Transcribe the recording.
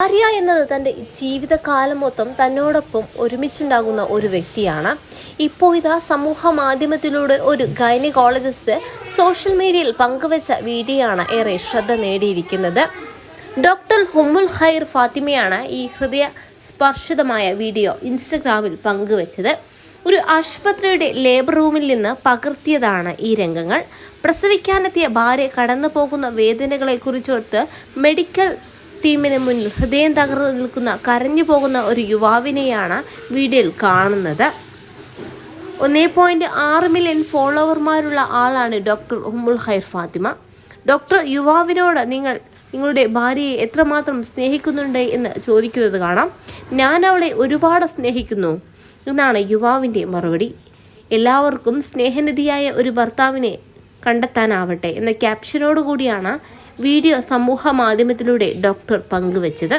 ഭാര്യ എന്നത് തന്റെ ജീവിതകാലം മൊത്തം തന്നോടൊപ്പം ഒരുമിച്ചുണ്ടാകുന്ന ഒരു വ്യക്തിയാണ്. ഇപ്പോൾ ഇതാ സമൂഹ മാധ്യമത്തിലൂടെ ഒരു ഗൈനക്കോളജിസ്റ്റ് സോഷ്യൽ മീഡിയയിൽ പങ്കുവച്ച വീഡിയോയാണ് ഏറെ ശ്രദ്ധ നേടിയിരിക്കുന്നത്. ഡോക്ടർ ഹുമുൽ ഖൈർ ഫാത്തിമയാണ് ഈ ഹൃദയ സ്പർശിതമായ വീഡിയോ ഇൻസ്റ്റഗ്രാമിൽ പങ്കുവച്ചത്. ഒരു ആശുപത്രിയുടെ ലേബർ റൂമിൽ നിന്ന് പകർത്തിയതാണ് ഈ രംഗങ്ങൾ. പ്രസവിക്കാനെത്തിയ ഭാര്യ കടന്നു പോകുന്ന വേദനകളെക്കുറിച്ചോർത്ത് മെഡിക്കൽ ടീമിന് മുന്നിൽ ഹൃദയം തകർന്നു നിൽക്കുന്ന കരഞ്ഞു പോകുന്ന ഒരു യുവാവിനെയാണ് വീഡിയോയിൽ കാണുന്നത്. ഒന്നേ പോയിന്റ് ആറ് മില്യൺ ഫോളോവർമാരുള്ള ആളാണ് ഡോക്ടർ ഉമ്മുൽ ഖൈർ ഫാത്തിമ. ഡോക്ടർ യുവാവിനോട് നിങ്ങൾ നിങ്ങളുടെ ഭാര്യയെ എത്രമാത്രം സ്നേഹിക്കുന്നുണ്ട് എന്ന് ചോദിക്കുന്നത് കാണാം. ഞാൻ അവളെ ഒരുപാട് സ്നേഹിക്കുന്നു എന്നാണ് യുവാവിന്റെ മറുപടി. എല്ലാവർക്കും സ്നേഹനിധിയായ ഒരു ഭർത്താവിനെ കണ്ടെത്താനാവട്ടെ എന്ന ക്യാപ്ഷനോട് കൂടിയാണ് വീഡിയോ സമൂഹ മാധ്യമത്തിലൂടെ ഡോക്ടർ പങ്കുവച്ചത്